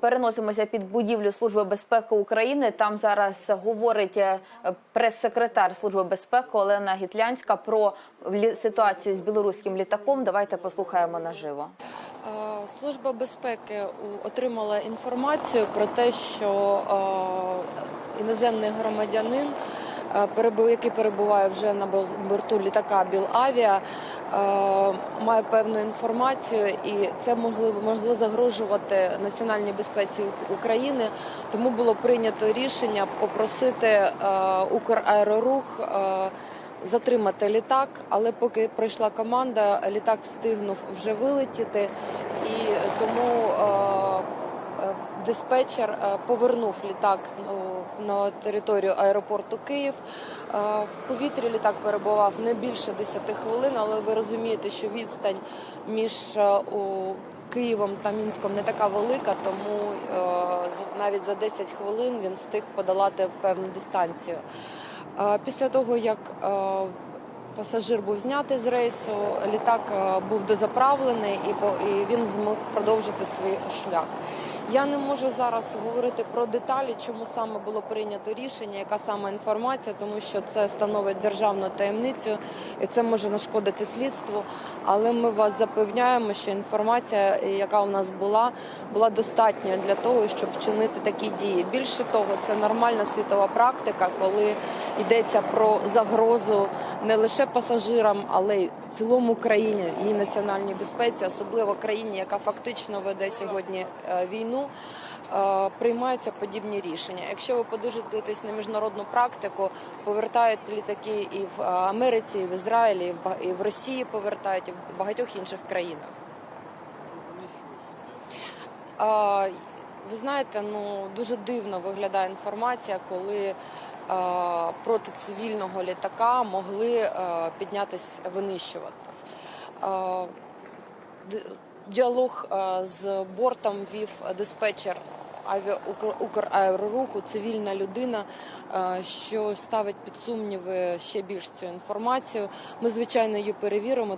Переносимося під будівлю Служби безпеки України. Там зараз говорить е, прес-секретар Служби безпеки Олена Гітлянська про ситуацію з білоруським літаком. Давайте послухаємо наживо. Е, Служба безпеки отримала інформацію про те, що е, іноземний громадянин, який перебуває вже на бо- борту літака Білавіа, е, має певну інформацію, і це могло, могло загрожувати національній безпеці України. Тому було прийнято рішення попросити е, Украерорух. е, затримати літак, але поки пройшла команда, літак встигнув вже вилетіти, і тому е, е, диспетчер е, повернув літак ну, на територію аеропорту Київ. Е, В повітрі літак перебував не більше 10 хвилин, але ви розумієте, що відстань між е, Києвом та Мінськом не така велика, тому навіть за 10 хвилин він встиг подолати певну дистанцію. Після того, як пасажир був знятий з рейсу, літак був дозаправлений і він змог продовжити свій шлях. Я не можу зараз говорити про деталі, чому саме було прийнято рішення, яка саме інформація, тому що це становить державну таємницю і це може нашкодити слідству. Але ми вас запевняємо, що інформація, яка у нас була, була достатньою для того, щоб вчинити такі дії. Більше того, це нормальна світова практика, коли йдеться про загрозу не лише пасажирам, але й цілому країні, її національній безпеці, особливо країні, яка фактично веде сьогодні е, війну. е, Приймаються подібні рішення. Якщо ви подивитесь на міжнародну практику, повертають літаки і в е, Америці, і в Ізраїлі, і і в Росії повертають, і в багатьох інших країнах. Ви знаєте, ну дуже дивно виглядає інформація, коли а, проти цивільного літака могли а, піднятись винищуватись. Д- Діалог а, з бортом вів диспетчер авіа Украероруху, цивільна людина, а, що ставить під сумніви ще більш цю інформацію. Ми звичайно її перевіримо.